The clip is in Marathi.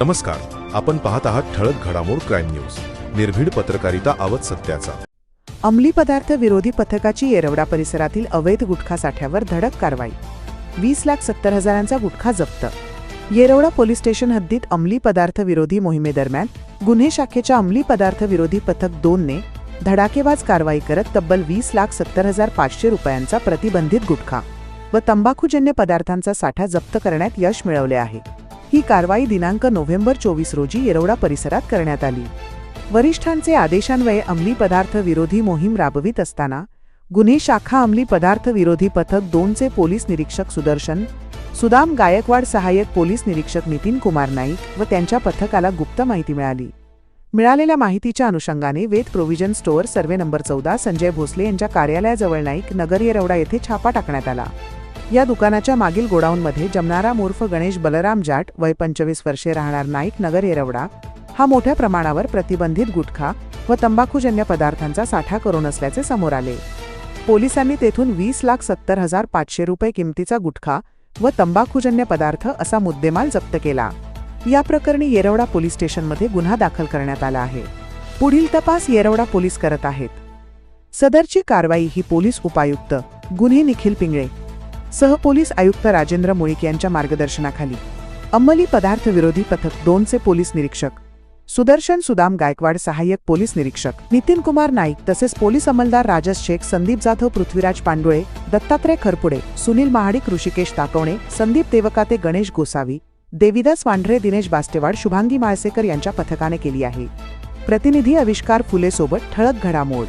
नमस्कार आपण पाहत आहात ठळक घडामोड क्राईम न्यूज. निर्भीड पत्रकारिता आवत सत्याचा. अंमली पदार्थ विरोधी पथकाची येरवडा परिसरातील अवैध गुटखा साठ्यावर धडक कारवाई. वीस लाख सत्तर हजारांचा गुटखा जप्त. येरवडा पोलीस स्टेशन हद्दीत अंमली पदार्थ विरोधी मोहिमेदरम्यान गुन्हे शाखेच्या अंमली पदार्थ विरोधी पथक दोनने धडाकेबाज कारवाई करत तब्बल वीस लाख सत्तर हजार पाचशे रुपयांचा प्रतिबंधित गुटखा व तंबाखूजन्य पदार्थांचा साठा जप्त करण्यात यश मिळवले आहे. ही कारवाई दिनांक नोव्हेंबर चोवीस रोजी येरवडा परिसरात करण्यात आली. वरिष्ठांचे आदेशान्वये अंमली पदार्थ विरोधी मोहीम राबवित असताना गुन्हे शाखा अंमली पदार्थ विरोधी पथक दोनचे पोलीस निरीक्षक सुदर्शन सुदाम गायकवाड सहाय्यक पोलीस निरीक्षक नितीन कुमार नाईक व त्यांच्या पथकाला गुप्त माहिती मिळाली. मिळालेल्या माहितीच्या अनुषंगाने Ved provision store survey number चौदा संजय भोसले यांच्या कार्यालयाजवळ नाईक नगर येरवडा येथे छापा टाकण्यात आला. या दुकानाच्या मागील गोडाऊनमध्ये जमनारा मूर्फ गणेश बलराम जाट वय पंचवीस वर्षे राहणार नाईक नगर येरवडा हा मोठ्या प्रमाणावर प्रतिबंधित गुटखा व तंबाखूजन्य पदार्थांचा साठा करून असल्याचे समोर आले. पोलिसांनी तेथून वीस लाख सत्तर हजार पाचशे रुपये किमतीचा गुटखा व तंबाखूजन्य पदार्थ असा मुद्देमाल जप्त केला. या प्रकरणी येरवडा पोलीस स्टेशनमध्ये गुन्हा दाखल करण्यात आला आहे. पुढील तपास येरवडा पोलीस करत आहेत. सदरची कारवाई ही पोलीस उपायुक्त गुन्हे निखिल पिंगळे सहपोलीस आयुक्त राजेंद्र मुळीक यांच्या मार्गदर्शनाखाली. अंमली पदार्थ विरोधी पथक दोनचे पोलीस निरीक्षक. सुदर्शन सुदाम गायकवाड सहाय्यक पोलीस निरीक्षक. नितीन कुमार नाईक तसेच पोलीस अंमलदार राजस शेख संदीप जाधव पृथ्वीराज पांडुळे दत्तात्रय खरपुडे सुनील महाडिक ऋषिकेश ताकवणे संदीप देवकाते गणेश गोसावी देविदास वांढरे दिनेश बास्टेवाड शुभांगी माळसेकर यांच्या पथकाने केली आहे. प्रतिनिधी आविष्कार फुले सोबत ठळक घडामोड.